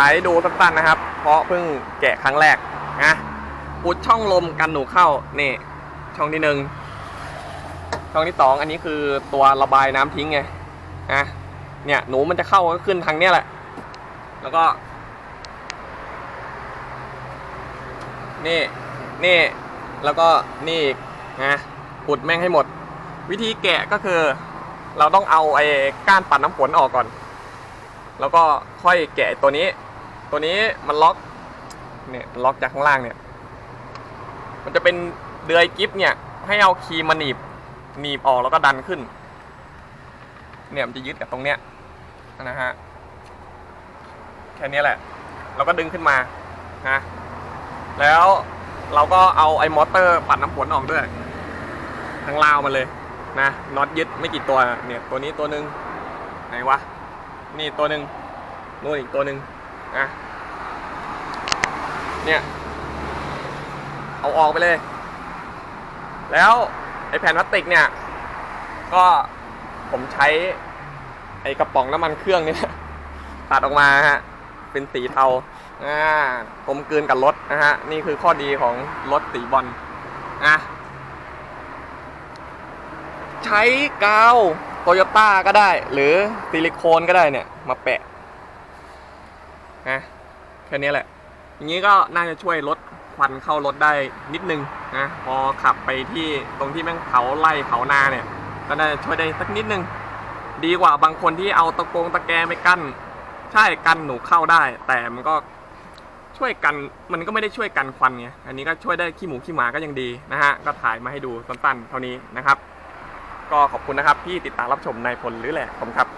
สายดูสั้นๆนะครับ เพราะเพิ่งแกะครั้งแรกนะอุดช่องลมกันหนูเข้านี่ช่องที่หนึ่งช่องที่สองอันนี้คือตัวระบายน้ำทิ้งไงนะเนี่ยหนูมันจะเข้าก็ขึ้นทางเนี้ยแหละ แล้วก็ นี่นี่แล้วก็นี่นะอุดแม่งให้หมด วิธีแกะก็คือ เราต้องเอาไอ้ก้านปัดน้ำฝนออกก่อน แล้วก็ค่อยแกะตัวนี้ ตัวนี้มันล็อกเนี่ยล็อกจากข้างล่างเนี่ย มันจะเป็นเดือยกิฟเนี่ย ให้เอาคีมมาหนีบหนีบออกแล้วก็ดันขึ้น เนี่ยมันจะยึดกับตรงเนี้ยนะฮะแค่นี้แหละ เราก็ดึงขึ้นมานะแล้วเราก็เอาไอ้มอเตอร์ปัดน้ำฝนออกด้วยทั้งราวมันเลยนะน็อตยึดไม่กี่ตัวเนี่ยตัวนี้ตัวหนึ่งไหนวะนี่ตัวหนึ่งนู่นอีกตัวหนึ่ง นะเนี่ยเอาออกไปเลย แล้วไอ้แผ่นพลาสติกเนี่ย ก็ผมใช้ไอ้กระป๋องน้ำมันเครื่องเนี่ยตัดออกมาฮะเป็นสีเทาอ่ากลมกลืนกับรถนะฮะ นี่คือข้อดีของรถสีบอลนะใช้กาวโตโยต้าก็ได้ หรือซิลิโคนก็ได้เนี่ย มาแปะ นะแค่นี้แหละ อย่างนี้ก็น่าจะช่วยลดควันเข้ารถได้นิดนึงนะพอขับไปที่ตรงที่แม่งเผาไล่เผานาเนี่ย ก็น่าจะช่วยได้สักนิดนึง ดีกว่าบางคนที่เอาตะโกงตะแกรงไปกั้น ใช่กันหนูเข้าได้ แต่มันก็ช่วยกันมันก็ไม่ได้ช่วยกันควันไงอันนี้ก็ช่วยได้ขี้หมูขี้หมาก็ยังดีนะฮะก็ถ่ายมาให้ดูสั้นๆเท่านี้นะครับ ก็ขอบคุณนะครับที่ติดตามรับชมในพลหรือแหละผมครับ